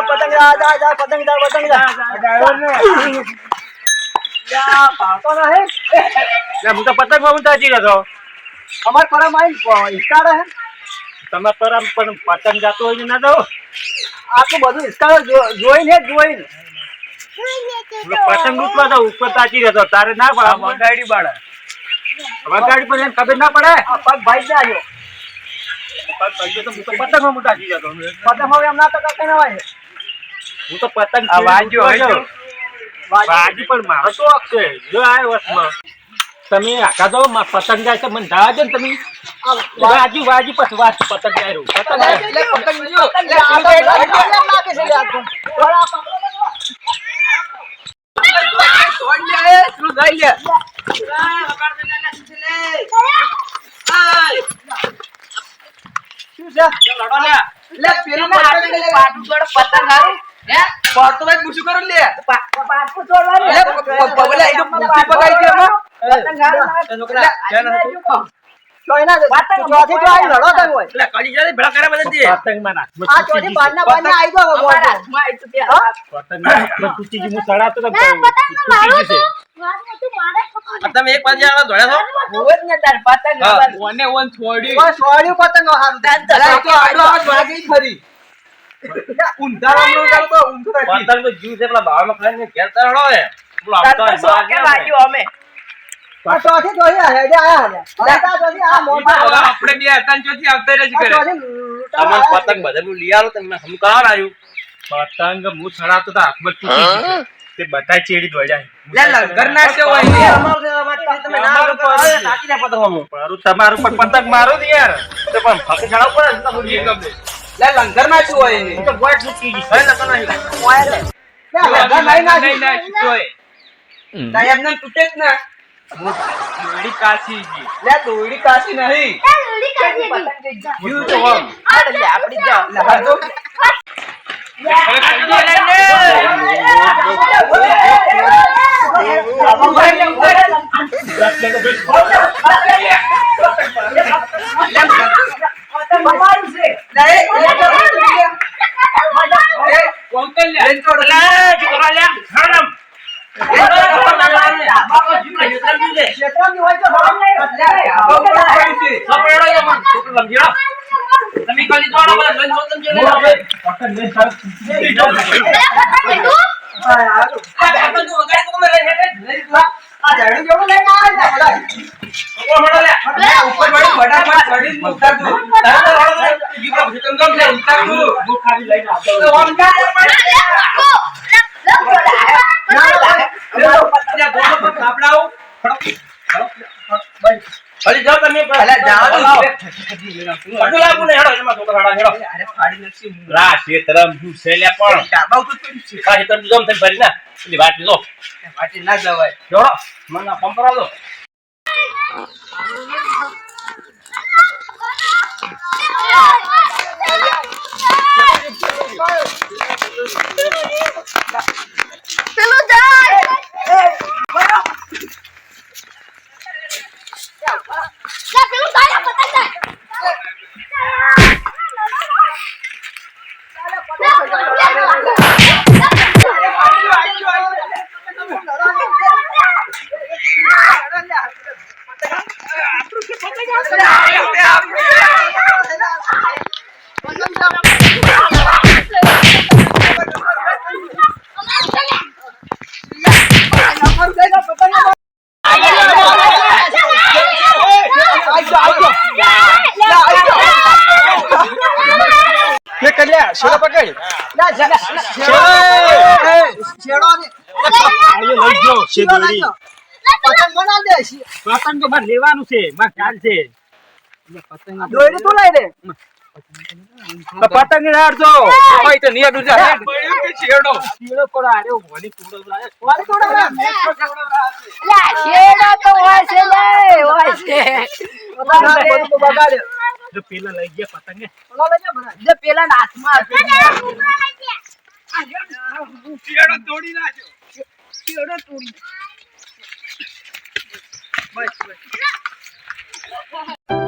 પતંગ જા, પતંગ જા, પતંગ જા. હું તો અમાર પરમ આઈને હિસકાડે હે. તમે પરમ પણ પતંગ જાતો હોય ને દો તો? બધું જો- જોઈને જોઈને. પતંગ લૂંટવા દો ઉપર તાચી રહેતો. તારે ના પડે. વગાડી બાળે વગાડી પણ ખબર ના પડે? પગ ભાઈ જાજો. પતંગ તો હું તો પતંગમાં ઊંધાજી ગયો પતંગ હવે એમ ના તો કાંઈ ના હોય. હું તો પતંગ આ વાંજ્યો હોય વાજી. પણ મારો શોખ છે જો આ વસમાં તમે આખા તો પતંગ જાય છે મને ધાવા છે ને તમે વાજી વાજી પછી વાજ પતંગ જાય રહ્યું. પતંગ પતંગ જો. લે, આ તો એટલા એટલા એમ લાગે છે લે આ તો. થોડા પકડો, પકડો. શું લે પેલું પતંગ લે. પાટું પતંગ હારું હે? પાટું ભાઈ પૂછ્યું કરું લે. પા- પાટું લે, પ- પ- પેલા એ તો પૂછી પકાઈ છે એમાં. પતંગ હારું છોકરા, આજુ બાજુ કહો. તો એના જ- પતંગ તમે આવી પતંગ તૂટી મારો ગયું એક પાછી આવા દોડ્યા છો હોય ને તાર પતંગ ઓને ઓન છોડી. બસ વાળ્યું પતંગ હારું. તાન તો અલા, એ તો સાચી આડો આવાજ વાગે ખરી. ઊંધા રામનું ચાલતો, ઊંધું પતંગ તો જીવ છે પેલા ભાવમાં ખાઈને ઘેર તરડો હે. પેલો તાર આવતો તો હોય, શોખે ભાગે વાગ્યું અમે. આ ચોથી ચોથી હેડે આયા હેડે. તો આ મોટા આપણે બે હતા ચોથી આવતા રહે છે ઘરે. તમને પતંગ બધાનું લઈ આલો તમે હમ આવ્યું પતંગ હું ચડાવતો તો હાથમાં તૂટી ગયું. છે. તે બધા ચેડી દોડ્યા ના છે હોય ને છે, ના છે. તમારું પણ પતંગ મારો જ યાર તો પણ ફાંકી ચડાવવું પડે ને. લે લંગર ના શું હોય તો ગોળ તૂટી ગઈ હવે નતો નહીં. મોય લે. લે, લગા નહીં નાખી. નહીં નાખ્યું તોય. તાઈ એમને તૂટે જ ને. દોરડી કાચી છે. લે દોરડી કાચી નહીં. પતંગ જઈ જા. જીવ તો આમ. આપડી જાઓ. લે, હાથ ધો. તમારું છે. લે, એ, એ, એ, કોંકણ લે. લેન છોડ. શેતાનની હોય તો ખબર નહીં. આ ઉપર પડ્યું છે. સપડો એ મને. છોકરો સમજ્યો? તમે ખાલી દોડો બસ, લઈને જોતો સમજો ને આપણે. હા, હારું. આ આપણે તો વગાડી તો મેં લઈ જ લઈ લીધું. આ ઝાડુ જેવું લઈને આવે ને જાઓ ને. પટુ લાગુ ને. જવાય જોડો. મને પંપરા દો. Aa, aa, aa. લે, કલ્યા, શેરો પકડ. ને. લઈ ગયો છે શેરો દોરી. નાખો. પતંગ બના દે. પતંગ તો મારે લેવાનું છે માર ખ્યાલ છે તું લઈ લે. પતંગ રાડજો ઓય તો નિયર ડૂજા હેડ. શીળો પર આર્યો ભોની કુડો લાગે વાળી તોડાવડા. લા, શેરડો તો હોય છે લે, હોય છે. બગાડ્યો. જો પેલા લઈ ગયા પતંગે ઓલો લઈ જા બધા. જે પેલા ના હાથમાં હતું. શેરડો તોડી નાખ્યો. શેરો તોડી. બસ, બસ.